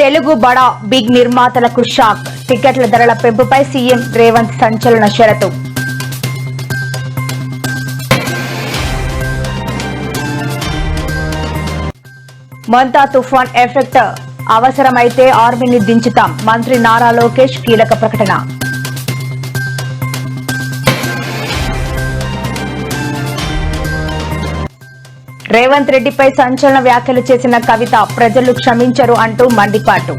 తెలుగు బడా బిగ్ నిర్మాతలకు షాక్. టికెట్ల ధరల పెంపుపై సీఎం రేవంత్ సంచలన షరతు. మంతా తుఫాన్ ఎఫెక్ట్. అవసరమైతే ఆర్మీని దించుతాం. మంత్రి నారా లోకేష్ కీలక ప్రకటన. రేవంత్ రెడ్డిపై సంచలన వ్యాఖ్యలు చేసిన కవిత ప్రజలు క్షమించరు అంటూ మండిపాటు.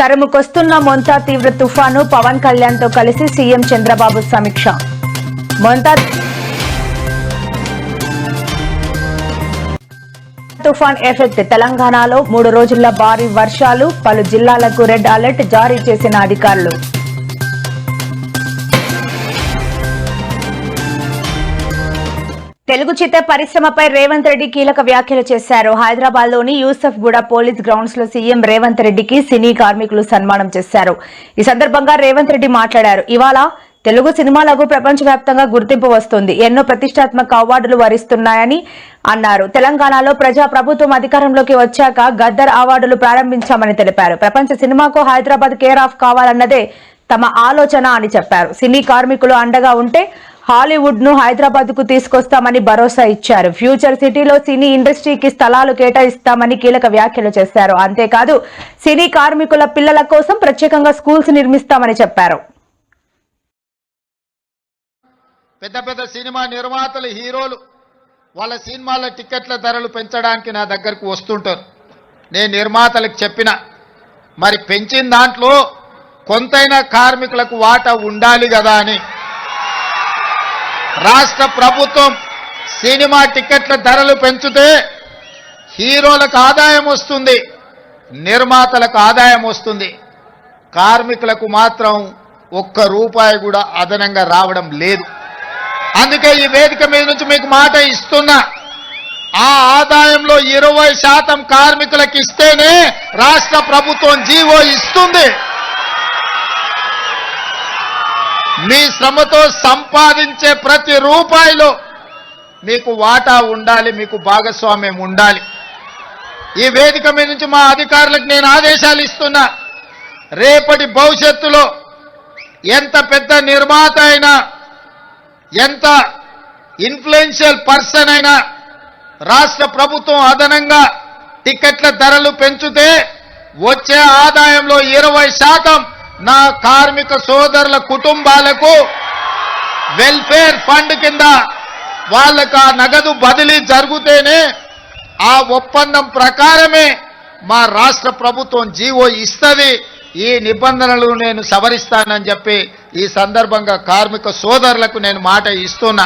తరుముకొస్తున్న మొంతా తీవ్ర తుఫాను పవన్ కళ్యాణ్తో కలిసి సీఎం చంద్రబాబు సమీక్ష. మొంతా తుఫాన్ ఎఫెక్ట్ తెలంగాణలో మూడు రోజుల భారీ వర్షాలు పలు జిల్లాలకు రెడ్ అలర్ట్ జారీ చేసిన అధికారులు. తెలుగు చిత్ర పరిశ్రమపై రేవంత్ రెడ్డి కీలక వ్యాఖ్యలు చేశారు. హైదరాబాద్లోని యూసఫ్ గూడ పోలీస్ గ్రౌండ్స్లో సీఎం రేవంత్ రెడ్డికి సినీ కార్మికులు సన్మానం చేశారు. ఈ సందర్భంగా రేవంత్ రెడ్డి మాట్లాడారు. ఇవాళ తెలుగు సినిమాలకు ప్రపంచవ్యాప్తంగా గుర్తింపు వస్తుంది. ఎన్నో ప్రతిష్టాత్మక అవార్డులు వరిస్తున్నాయని అన్నారు. తెలంగాణలో ప్రజా ప్రభుత్వం అధికారంలోకి వచ్చాక గద్దర్ అవార్డులు ప్రారంభించామని తెలిపారు. ప్రపంచ సినిమాకు హైదరాబాద్ కేర్ ఆఫ్ కావాలన్నదే తమ ఆలోచన అని చెప్పారు. సినీ కార్మికులు అండగా ఉంటే హాలీవుడ్ను హైదరాబాద్కు తీసుకొస్తామని భరోసా ఇచ్చారు. ఫ్యూచర్ సిటీలో సినీ ఇండస్ట్రీకి స్థలాలు కేటాయిస్తామని కీలక వ్యాఖ్యలు చేశారు. అంతేకాదు సినీ కార్మికుల పిల్లల కోసం ప్రత్యేకంగా స్కూల్స్ నిర్మిస్తామని చెప్పారు. పెద్ద పెద్ద సినిమా నిర్మాతలు హీరోలు వాళ్ళ సినిమాల టికెట్ల ధరలు పెంచడానికి నా దగ్గరకు వస్తుంటారు. నేను నిర్మాతలకు చెప్పిన మరి పెంచిన దాంట్లో కొంతైనా కార్మికులకు వాటా ఉండాలి కదా అని. రాష్ట్ర ప్రభుత్వం సినిమా టికెట్ల ధరలు పెంచితే హీరోలకు ఆదాయం వస్తుంది నిర్మాతలకు ఆదాయం వస్తుంది. కార్మికులకు మాత్రం ఒక్క రూపాయి కూడా అదనంగా రావడం లేదు. అందుకే ఈ వేదిక మీద నుంచి మీకు మాట ఇస్తున్నా. ఆ ఆదాయంలో ఇరవై శాతం కార్మికులకు ఇస్తేనే రాష్ట్ర ప్రభుత్వం జీవో ఇస్తుంది. మీ శ్రమతో సంపాదించే ప్రతి రూపాయిలో మీకు వాటా ఉండాలి మీకు భాగస్వామ్యం ఉండాలి. ఈ వేదిక మీద నుంచి మా అధికారులకు నేను ఆదేశాలు ఇస్తున్నా. రేపటి భవిష్యత్తులో ఎంత పెద్ద నిర్మాత అయినా ఎంత ఇన్ఫ్లుయెన్షియల్ పర్సన్ అయినా రాష్ట్ర ప్రభుత్వం అదనంగా టికెట్ల ధరలు పెంచితే వచ్చే ఆదాయంలో ఇరవై శాతం నా కార్మిక సోదరుల కుటుంబాలకు వెల్ఫేర్ ఫండ్ కింద వాళ్ళకు ఆ నగదు బదిలీ జరిగితేనే ఆ ఒప్పందం ప్రకారమే మా రాష్ట్ర ప్రభుత్వం జీవో ఇస్తుంది. ఈ నిబంధనలు నేను సవరిస్తానని చెప్పి ఈ సందర్భంగా కార్మిక సోదరులకు నేను మాట ఇస్తున్నా.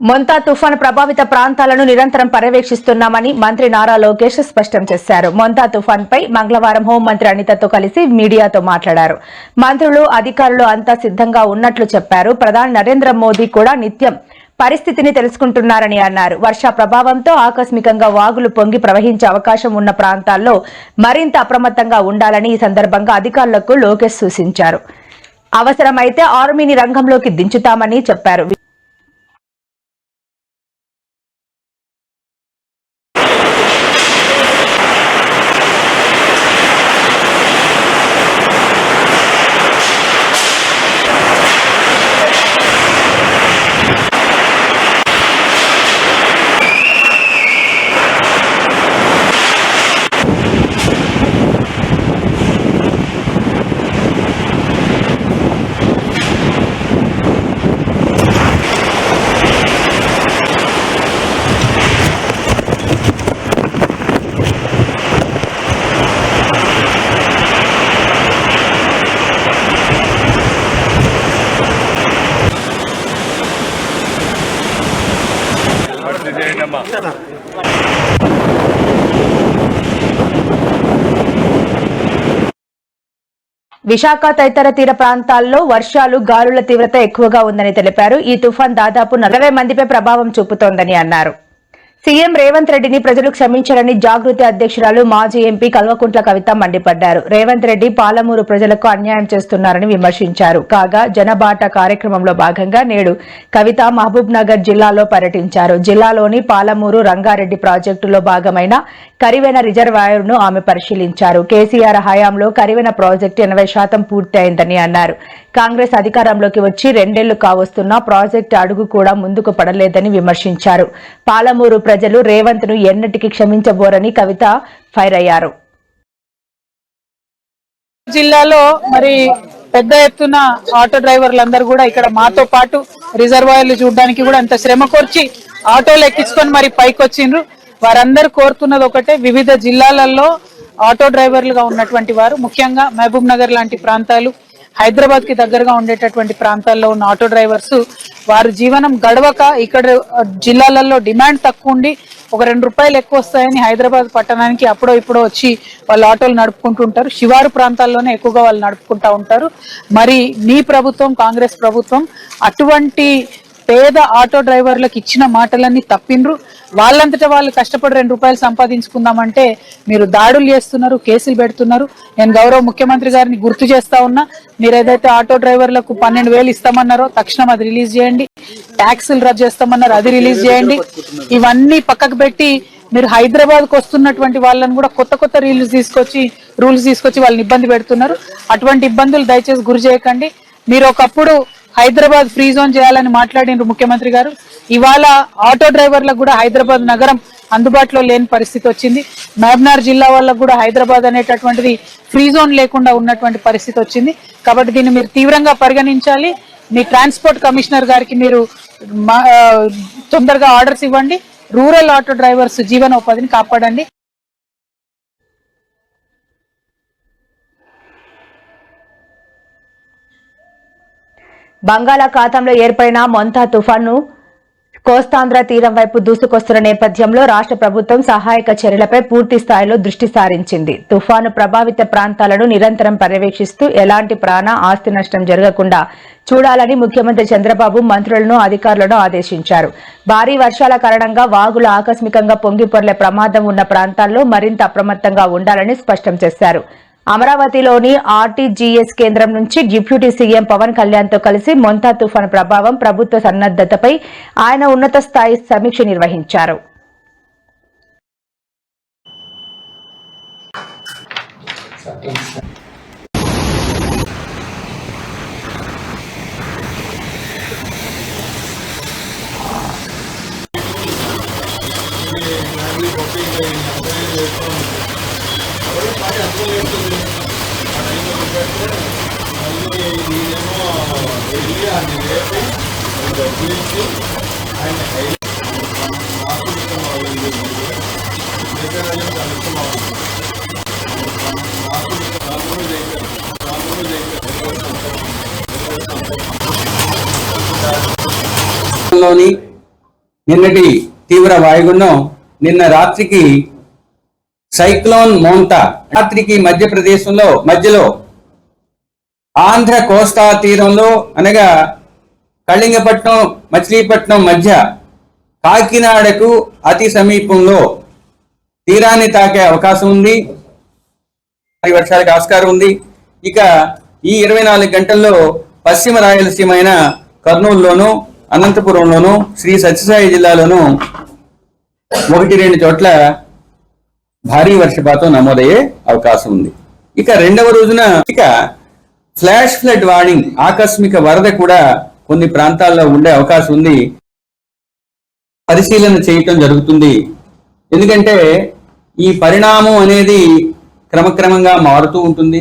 మొంతా తుఫాన్ ప్రభావిత ప్రాంతాలను నిరంతరం పర్యవేక్షిస్తున్నామని మంత్రి నారా లోకేష్ స్పష్టం చేశారు. మొంతా తుఫాన్ పై మంగళవారం హోంమంత్రి అనితతో కలిసి మీడియాతో మాట్లాడారు. మంత్రులు అధికారులు అంతా సిద్ధంగా ఉన్నట్లు చెప్పారు. ప్రధాని నరేంద్ర మోదీ కూడా నిత్యం పరిస్థితిని తెలుసుకుంటున్నారని అన్నారు. వర్ష ప్రభావంతో ఆకస్మికంగా వాగులు పొంగి ప్రవహించే అవకాశం ఉన్న ప్రాంతాల్లో మరింత అప్రమత్తంగా ఉండాలని ఈ సందర్భంగా అధికారులకు లోకేష్ సూచించారు. అవసరమైతే ఆర్మీని రంగంలోకి దించుతామని చెప్పారు. విశాఖ తదితర తీర ప్రాంతాల్లో వర్షాలు గాలుల తీవ్రత ఎక్కువగా ఉందని తెలిపారు. ఈ తుఫాన్ దాదాపు నలభై మందిపై ప్రభావం చూపుతోందని అన్నారు. సీఎం రేవంత్ రెడ్డిని ప్రజలు క్షమించారని జాగృతి అధ్యక్షురాలు మాజీ ఎంపీ కల్వకుంట్ల కవిత మండిపడ్డారు. రేవంత్ రెడ్డి పాలమూరు ప్రజలకు అన్యాయం చేస్తున్నారని విమర్శించారు. కాగా జనబాట కార్యక్రమంలో భాగంగా నేడు కవిత మహబూబ్ నగర్ జిల్లాలో పర్యటించారు. జిల్లాలోని పాలమూరు రంగారెడ్డి ప్రాజెక్టులో భాగమైన కరివెన రిజర్వాయర్ను ఆమె పరిశీలించారు. కేసీఆర్ హయాంలో కరివెన ప్రాజెక్టు ఎనభై శాతం పూర్తయిందని అన్నారు. కాంగ్రెస్ అధికారంలోకి వచ్చి రెండేళ్ళు కావస్తున్నా ప్రాజెక్టు అడుగు కూడా ముందుకు పడలేదని విమర్శించారు. పాలమూరు ప్రజలు రేవంత్ను ఎన్నటికీ క్షమించబోరని కవిత ఫైర్ అయ్యారు జిల్లాలో మరి పెద్ద ఎత్తున ఆటో డ్రైవర్లందరూ కూడా ఇక్కడ మాతో పాటు రిజర్వాయర్లు చూడడానికి కూడా అంత శ్రమ కోర్చి ఆటోలు ఎక్కించుకొని మరి పైకి వచ్చిండ్రు వారందరూ కోరుతున్నది ఒకటే వివిధ జిల్లాలలో ఆటో డ్రైవర్లుగా ఉన్నటువంటి వారు ముఖ్యంగా మహబూబ్ నగర్ లాంటి ప్రాంతాలు హైదరాబాద్కి దగ్గరగా ఉండేటటువంటి ప్రాంతాల్లో ఉన్న ఆటో డ్రైవర్స్ వారి జీవనం గడవక ఇక్కడ జిల్లాలలో డిమాండ్ తక్కువ ఉండి ఒక రెండు రూపాయలు ఎక్కువ వస్తాయని హైదరాబాద్ పట్టణానికి అప్పుడో ఇప్పుడో వచ్చి వాళ్ళు ఆటోలు నడుపుకుంటుంటారు శివారు ప్రాంతాల్లోనే ఎక్కువగా వాళ్ళు నడుపుకుంటా ఉంటారు. మరి మీ ప్రభుత్వం కాంగ్రెస్ ప్రభుత్వం అటువంటి పేద ఆటో డ్రైవర్లకు ఇచ్చిన మాటలన్నీ తప్పిండ్రు. వాళ్ళంతటా వాళ్ళు కష్టపడి రెండు రూపాయలు సంపాదించుకుందామంటే మీరు దాడులు చేస్తున్నారు కేసులు పెడుతున్నారు. నేను గౌరవ ముఖ్యమంత్రి గారిని గుర్తు చేస్తా ఉన్నా మీరు ఏదైతే ఆటో డ్రైవర్లకు పన్నెండు వేలు ఇస్తామన్నారో తక్షణం అది రిలీజ్ చేయండి. ట్యాక్సులు రద్దు చేస్తామన్నారు అది రిలీజ్ చేయండి. ఇవన్నీ పక్కకు పెట్టి మీరు హైదరాబాద్కు వస్తున్నటువంటి వాళ్ళని కూడా కొత్త కొత్త రూల్స్ తీసుకొచ్చి రూల్స్ తీసుకొచ్చి వాళ్ళని ఇబ్బంది పెడుతున్నారు. అటువంటి ఇబ్బందులు దయచేసి గురి చేయకండి. మీరు ఒకప్పుడు హైదరాబాద్ ఫ్రీ జోన్ చేయాలని మాట్లాడినారు ముఖ్యమంత్రి గారు. ఇవాళ ఆటో డ్రైవర్లకు కూడా హైదరాబాద్ నగరం అందుబాటులో లేని పరిస్థితి వచ్చింది. మహబ్నార్ జిల్లా వాళ్ళకు కూడా హైదరాబాద్ అనేటటువంటిది ఫ్రీ జోన్ లేకుండా ఉన్నటువంటి పరిస్థితి వచ్చింది. కాబట్టి దీన్ని మీరు తీవ్రంగా పరిగణించాలి. మీ ట్రాన్స్పోర్ట్ కమిషనర్ గారికి మీరు మా- తొందరగా ఆర్డర్స్ ఇవ్వండి. రూరల్ ఆటో డ్రైవర్స్ జీవనోపాధిని కాపాడండి. బంగాళాఖాతంలో ఏర్పడిన మొంతా తుఫాను కోస్తాంధ్ర తీరం వైపు దూసుకొస్తున్న నేపథ్యంలో రాష్ట్ర ప్రభుత్వం సహాయక చర్యలపై పూర్తి స్థాయిలో దృష్టి సారించింది. తుఫాను ప్రభావిత ప్రాంతాలను నిరంతరం పర్యవేక్షిస్తూ ఎలాంటి ప్రాణ ఆస్తి నష్టం జరగకుండా చూడాలని ముఖ్యమంత్రి చంద్రబాబు మంత్రులను అధికారులను ఆదేశించారు. భారీ వర్షాల కారణంగా వాగులు ఆకస్మికంగా పొంగిపొర్లే ప్రమాదం ఉన్న ప్రాంతాల్లో మరింత అప్రమత్తంగా ఉండాలని స్పష్టం చేశారు. అమరావతిలోని ఆర్టీజీఎస్ కేంద్రం నుంచి డిప్యూటీ సీఎం పవన్ కళ్యాణ్తో కలిసి మొంతా తుఫాను ప్రభావం ప్రభుత్వ సన్నద్దతపై ఆయన ఉన్నత స్థాయి సమీక్ష నిర్వహించారు. లోని నిన్నటి తీవ్ర వాయుగుండం నిన్న రాత్రికి సైక్లోన్ మోంతా రాత్రికి మధ్యప్రదేశంలో మధ్యలో ఆంధ్ర కోస్తా తీరంలో అనగా కళింగపట్నం మచిలీపట్నం మధ్య కాకినాడకు అతి సమీపంలో తీరాన్ని తాకే అవకాశం ఉంది. వర్షాలకు ఆస్కారం ఉంది. ఇక ఈ ఇరవై నాలుగు గంటల్లో పశ్చిమ రాయలసీమ అయిన కర్నూలులోను అనంతపురంలోను శ్రీ సత్యసాయి జిల్లాలోను ఒకటి రెండు చోట్ల భారీ వర్షపాతం నమోదయ్యే అవకాశం ఉంది. ఇక రెండవ రోజున ఇక ఫ్లాష్ ఫ్లడ్ వార్నింగ్ ఆకస్మిక వరద కూడా కొన్ని ప్రాంతాల్లో ఉండే అవకాశం ఉంది. పరిశీలన చేయటం జరుగుతుంది. ఎందుకంటే ఈ పరిణామం అనేది క్రమక్రమంగా మారుతూ ఉంటుంది.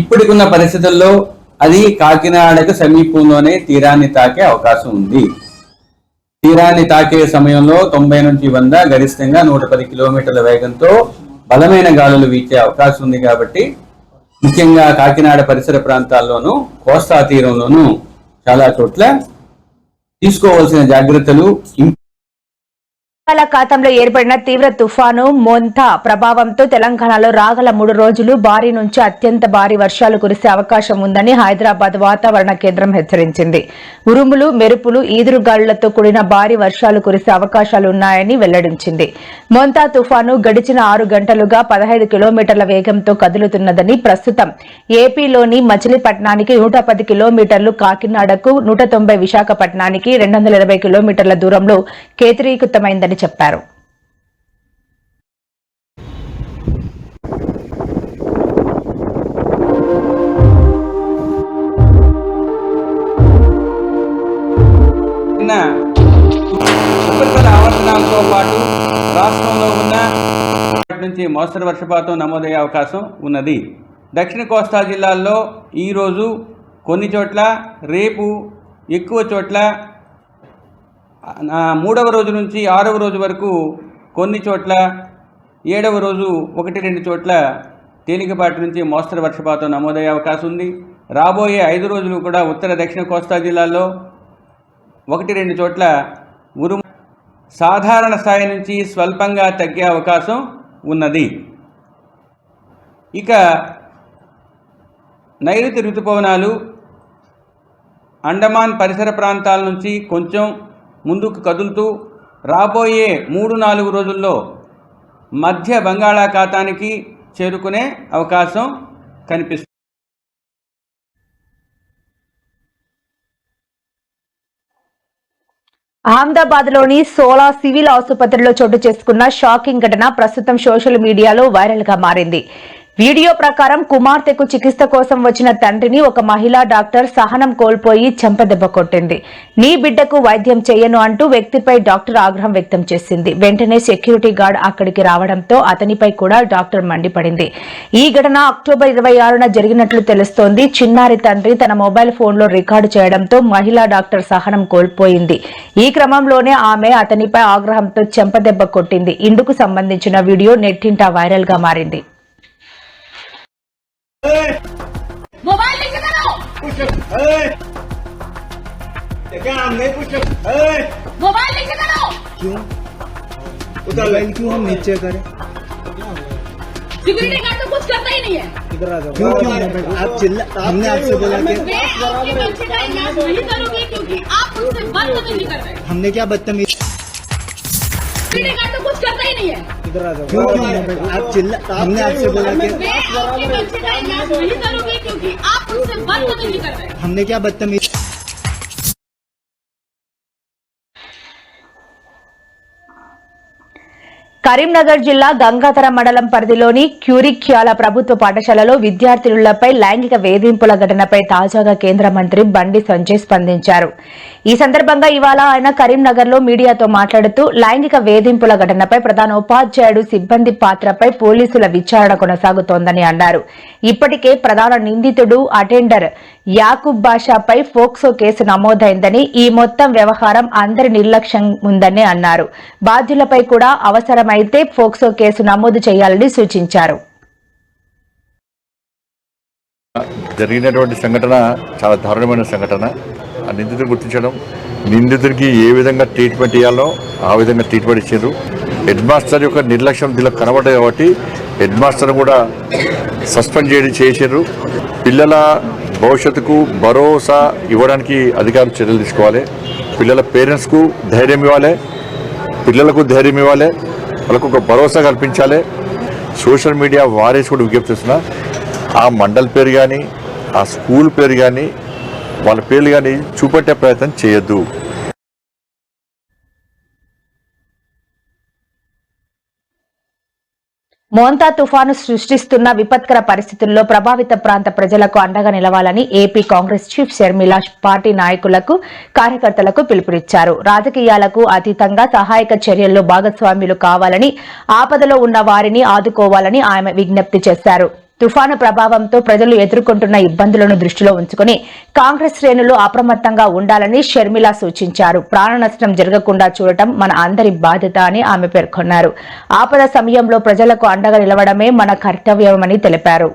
ఇప్పటికున్న పరిస్థితుల్లో అది కాకినాడకు సమీపంలోనే తీరాన్ని తాకే అవకాశం ఉంది. తీరాన్ని తాకే సమయంలో తొంభై నుంచి వంద గరిష్టంగా నూట పది కిలోమీటర్ల వేగంతో బలమైన గాలులు వీచే అవకాశం ఉంది కాబట్టి ముఖ్యంగా కాకినాడ పరిసర ప్రాంతాల్లోనూ కోస్తా తీరంలోనూ చాలా చోట్ల తీసుకోవాల్సిన జాగ్రత్తలు బంగాళాఖాతంలో ఏర్పడిన తీవ్ర తుఫాను మొంతా ప్రభావంతో తెలంగాణలో రాగల మూడు రోజులు భారీ నుంచి అత్యంత భారీ వర్షాలు కురిసే అవకాశం ఉందని హైదరాబాద్ వాతావరణ కేంద్రం హెచ్చరించింది. ఉరుములు మెరుపులు ఈదురుగాళ్ళతో కూడిన భారీ వర్షాలు కురిసే అవకాశాలు ఉన్నాయని వెల్లడించింది. మొంతా తుఫాను గడిచిన ఆరు గంటలుగా పదహైదు కిలోమీటర్ల వేగంతో కదులుతున్నదని ప్రస్తుతం ఏపీలోని మచిలీపట్నానికి నూట పది కిలోమీటర్లు కాకినాడకు నూట తొంభై విశాఖపట్నానికి రెండు వందల ఇరవై కిలోమీటర్ల దూరంలో కేంద్రీకృతమైందని చెప్పారు. ఆవర్తనాలతో పాటు రాష్ట్రంలో ఉన్న నుంచి మోస్తరు వర్షపాతం నమోదయ్యే అవకాశం ఉన్నది. దక్షిణ కోస్తా జిల్లాల్లో ఈరోజు కొన్ని చోట్ల రేపు ఎక్కువ చోట్ల మూడవ రోజు నుంచి ఆరవ రోజు వరకు కొన్ని చోట్ల ఏడవ రోజు ఒకటి రెండు చోట్ల తేలికపాటి నుంచి మోస్తరు వర్షపాతం నమోదయ్యే అవకాశం ఉంది. రాబోయే ఐదు రోజులు కూడా ఉత్తర దక్షిణ కోస్తా జిల్లాల్లో ఒకటి రెండు చోట్ల ఉరుము సాధారణ స్థాయి నుంచి స్వల్పంగా తగ్గే అవకాశం ఉన్నది. ఇక నైరుతి ఋతుపవనాలు అండమాన్ పరిసర ప్రాంతాల నుంచి కొంచెం ముందుకు కదులుతూ రాబోయే మూడు నాలుగు రోజుల్లో మధ్య బంగాళాఖాతానికి చేరుకునే అవకాశం కనిపిస్తుంది. అహ్మదాబాద్లోని సోలా సివిల్ ఆసుపత్రిలో చోటు చేసుకున్న షాకింగ్ ఘటన ప్రస్తుతం సోషల్ మీడియాలో వైరల్గా మారింది. వీడియో ప్రకారం కుమార్తెకు చికిత్స కోసం వచ్చిన తండ్రిని ఒక మహిళా డాక్టర్ సహనం కోల్పోయి చెంపదెబ్బ కొట్టింది. నీ బిడ్డకు వైద్యం చేయను అంటూ వ్యక్తిపై డాక్టర్ ఆగ్రహం వ్యక్తం చేసింది. వెంటనే సెక్యూరిటీ గార్డ్ అక్కడికి రావడంతో అతనిపై కూడా డాక్టర్ మండిపడింది. ఈ ఘటన అక్టోబర్ ఇరవై ఆరున జరిగినట్లు తెలుస్తోంది. చిన్నారి తండ్రి తన మొబైల్ ఫోన్లో రికార్డు చేయడంతో మహిళా డాక్టర్ సహనం కోల్పోయింది. ఈ క్రమంలోనే ఆమె అతనిపై ఆగ్రహంతో చెంపదెబ్బ కొట్టింది. ఇందుకు సంబంధించిన వీడియో నెట్టింటా వైరల్గా మారింది. मोबाइल लेके चलो। क्या हमने कुछ मोबाइल लेके चलो। मोबाइल क्यों हम नीचे करें? सिक्योरिटी गार्ड तो कुछ करता ही नहीं है। क्यों क्यों? आप चिल्ला हमने आपसे बोला कि मैं आपके बच्चे का इलाज नहीं करूँगी क्योंकि आप मुझसे बदतमीजी कर रहे हैं। हमने क्या बदतमीज तो कुछ करता ही नहीं है। क्यों क्यों? आप चिल्ला हमने आपसे बोला कि मैं आपके बच्चे का इलाज नहीं करूँगी क्योंकि आप उनसे बदतमीजी कर रहे हैं। हमने क्या बदतमीज కరీంనగర్ జిల్లా గంగాధర మండలం పరిధిలోని క్యూరిక్యాల ప్రభుత్వ పాఠశాలలో విద్యార్థినులపై లైంగిక వేధింపుల ఘటనపై తాజాగా కేంద్ర మంత్రి బండి సంజయ్ స్పందించారు. ఈ సందర్భంగా ఇవాళ ఆయన కరీంనగర్లో మీడియాతో మాట్లాడుతూ లైంగిక వేధింపుల ఘటనపై ప్రధాన ఉపాధ్యాయుడు సిబ్బంది పాత్రపై పోలీసుల విచారణ కొనసాగుతోందని అన్నారు. ఇప్పటికే ప్రధాన నిందితుడు అటెండర్ యాకూబ్ బాషాపై ఫోక్సో కేసు నమోదైందని ఈ మొత్తం వ్యవహారం అందరి నిర్లక్ష్యం ఉందని అన్నారు. బాధ్యులపై కూడా అవసరమైతే ఫోక్సో కేసు నమోదు చేయాలని సూచించారు. జరిగినటువంటి సంఘటన చాలా దారుణమైన సంఘటన. ఆ గుర్తించడం నిందితుడికి ఏ విధంగా ట్రీట్మెంట్ ఇవ్వాలో ఆ విధంగా ట్రీట్మెంట్ ఇచ్చారు హెడ్ మాస్టర్ యొక్క నిర్లక్ష్యం దీనిలో కనబడ్డాయి కాబట్టి హెడ్ మాస్టర్ కూడా సస్పెండ్ చేయడం చేశారు. పిల్లల భవిష్యత్తుకు భరోసా ఇవ్వడానికి అధికారులు చర్యలు తీసుకోవాలి. పిల్లల పేరెంట్స్కు ధైర్యం ఇవ్వాలి. పిల్లలకు ధైర్యం ఇవ్వాలి. వాళ్ళకు ఒక భరోసా కల్పించాలి. సోషల్ మీడియా వారేసి కూడా విజ్ఞప్తి చేస్తున్నా ఆ మండల్ పేరు కానీ ఆ స్కూల్ పేరు కానీ వాళ్ళ పేర్లు కానీ చూపెట్టే ప్రయత్నం చేయొద్దు. మోంతా తుఫాను సృష్టిస్తున్న విపత్కర పరిస్థితుల్లో ప్రభావిత ప్రాంత ప్రజలకు అండగా నిలవాలని AP Congress chief Sharmila party నాయకులకు కార్యకర్తలకు పిలుపునిచ్చారు. రాజకీయాలకు అతీతంగా సహాయక చర్యల్లో భాగస్వామ్యులు కావాలని ఆపదలో ఉన్న వారిని ఆదుకోవాలని ఆమె విజ్ఞప్తి చేశారు. తుఫాను ప్రభావంతో ప్రజలు ఎదుర్కొంటున్న ఇబ్బందులను దృష్టిలో ఉంచుకుని కాంగ్రెస్ శ్రేణులు అప్రమత్తంగా ఉండాలని షర్మిల సూచించారు. ప్రాణ నష్టం జరగకుండా చూడటం మన అందరి బాధ్యత అని ఆమె పేర్కొన్నారు. ఆపద సమయంలో ప్రజలకు అండగా నిలవడమే మన కర్తవ్యమని తెలిపారు.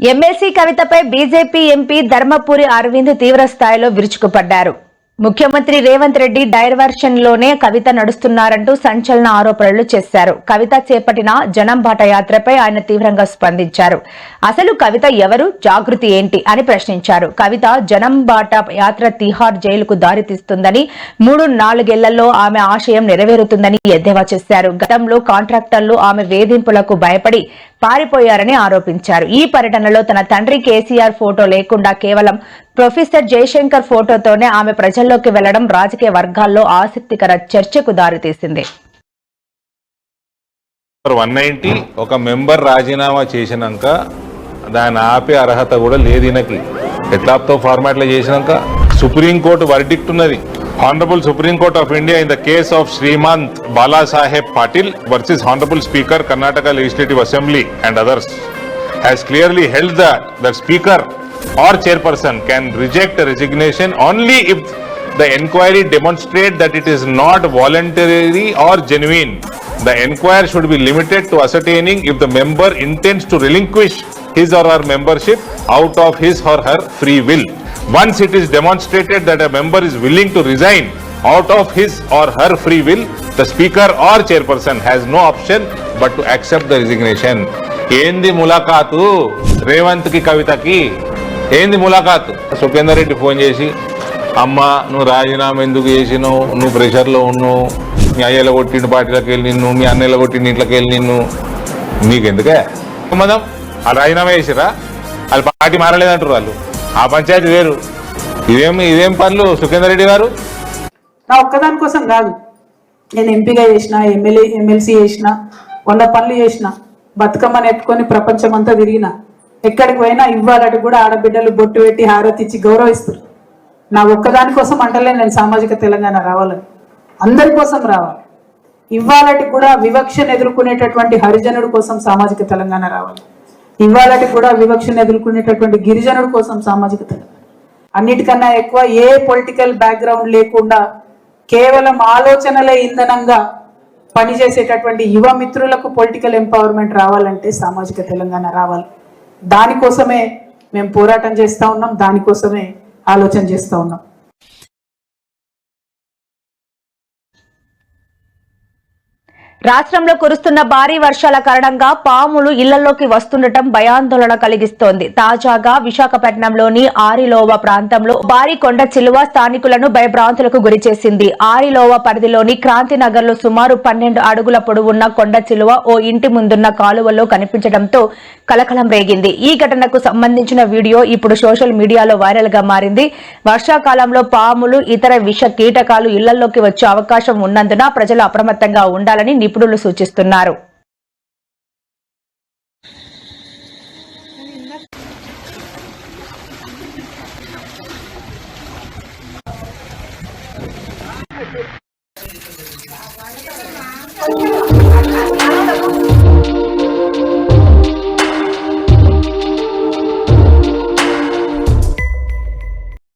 ఎమ్మెల్సీ కవితపై బీజేపీ ఎంపీ ధర్మపురి అరవింద్ తీవ్ర స్థాయిలో విరుచుకుపడ్డారు. ముఖ్యమంత్రి రేవంత్ రెడ్డి డైవర్షన్లోనే కవిత నడుస్తున్నారంటూ సంచలన ఆరోపణలు చేశారు. కవిత చేపట్టిన జనం బాట యాత్రపై ఆయన తీవ్రంగా స్పందించారు. అసలు కవిత ఎవరు? జాగృతి ఏంటి? అని ప్రశ్నించారు. కవిత జనం బాట యాత్ర తిహార్ జైలుకు దారితీస్తుందని మూడు నాలుగేళ్ళలో ఆమె ఆశయం నెరవేరుతుందని ఎద్దేవా చేశారు. గతంలో కాంట్రాక్టర్లు ఆమె వేధింపులకు భయపడి పారిపోయారని ఆరోపించారు. ఈ పర్యటనలో తన తండ్రి కేసీఆర్ ఫోటో లేకుండా కేవలం ప్రొఫెసర్ జయశంకర్ ఫోటోతోనే ఆమె ప్రజల్లోకి వెళ్ళడం రాజకీయ వర్గాల్లో ఆసక్తికర చర్చకు దారితీసింది. వన్ నైన్టీ ఒక మెంబర్ రాజీనామా చేసినాక దాన్ని ఆపే అర్హత కూడా లేదు ఈయనకి ఎట్లాప్తో ఫార్మాట్లో చేసినాక సుప్రీంకోర్టు వర్డిక్ట్ ఉన్నది. Honorable Supreme Court of India in the case of Srimant Balasaheb Patil versus Honorable Speaker Karnataka Legislative Assembly and others has clearly held that the Speaker or Chairperson can reject a resignation only if the inquiry demonstrates that it is not voluntary or genuine. The inquiry should be limited to ascertaining if the member intends to relinquish his or her membership out of his or her free will. Once it is demonstrated that a member is willing to resign out of his or her free will, the speaker or chairperson has no option but to accept the resignation. ఏంది ములాఖాతు? రేవంత్కి కవితకి ఏంది ములాఖాతు? Sukhender Reddy phone చేసి అమ్మ నువ్వు రాజీనామా ఎందుకు చేసినావు? నువ్వు ప్రెషర్లో ఉన్నావు. మీ అయ్యలో కొట్టిన పార్టీలోకి వెళ్ళి నిన్ను మీ అన్నయ్యలో కొట్టిన ఇంట్లోకి వెళ్ళి నిన్ను. నీకెందుకే? సంబంధం? వాళ్ళు రాజీనామా చేసిరా వాళ్ళు పార్టీ మారలేదంటారు వాళ్ళు. ఆ పంచాయతీ వేరు. ఇదేం ఇదేం పనులు సుఖేందర్ రెడ్డి గారు? నా ఒక్కదాని కోసం కాదు. నేను ఎంపీగా చేసిన ఎమ్మెల్యే ఎమ్మెల్సీ చేసిన వంద పనులు చేసిన బతుకమ్మని ఎత్తుకొని ప్రపంచం అంతా తిరిగిన. ఎక్కడికి పోయినా ఇవ్వాలటి కూడా ఆడబిడ్డలు బొట్టు పెట్టి హారతి ఇచ్చి గౌరవిస్తారు. నా ఒక్కదాని కోసం అంటలే నేను సామాజిక తెలంగాణ రావాలని. అందరి కోసం రావాలి. ఇవ్వాలటి కూడా వివక్షను ఎదుర్కొనేటటువంటి హరిజనుడి కోసం సామాజిక తెలంగాణ రావాలి. ఇవ్వాలటి కూడా వివక్షను ఎదుర్కొనేటటువంటి గిరిజనుల కోసం సామాజిక అన్నిటికన్నా ఎక్కువ ఏ పొలిటికల్ బ్యాక్గ్రౌండ్ లేకుండా కేవలం ఆలోచనలే ఇంధనంగా పనిచేసేటటువంటి యువ మిత్రులకు పొలిటికల్ ఎంపవర్మెంట్ రావాలంటే సామాజిక తెలంగాణ రావాలి. దానికోసమే మేము పోరాటం చేస్తూ ఉన్నాం దానికోసమే ఆలోచన చేస్తూ ఉన్నాం. రాష్ట్రంలో కురుస్తున్న భారీ వర్షాల కారణంగా పాములు ఇళ్ళలోకి వస్తుండటం భయాందోళన కలిగిస్తోంది. తాజాగా విశాఖపట్నంలోని ఆరిలోవ ప్రాంతంలో భారీ కొండ చిలువ స్థానికులను భయభ్రాంతులకు గురిచేసింది ఆరిలోవ పరిధిలోని క్రాంతి నగర్లో సుమారు పన్నెండు అడుగుల పొడవున్న కొండ చిలువ ఓ ఇంటి ముందున్న కాలువలో కనిపించడంతో కలకలం రేగింది ఈ ఘటనకు సంబంధించిన వీడియో ఇప్పుడు సోషల్ మీడియాలో వైరల్గా మారింది వర్షాకాలంలో పాములు ఇతర విష కీటకాలు ఇళ్ళలోకి వచ్చే అవకాశం ఉన్నందున ప్రజలు అప్రమత్తంగా ఉండాలని నిపుణులు సూచిస్తున్నారు ¡Vamos!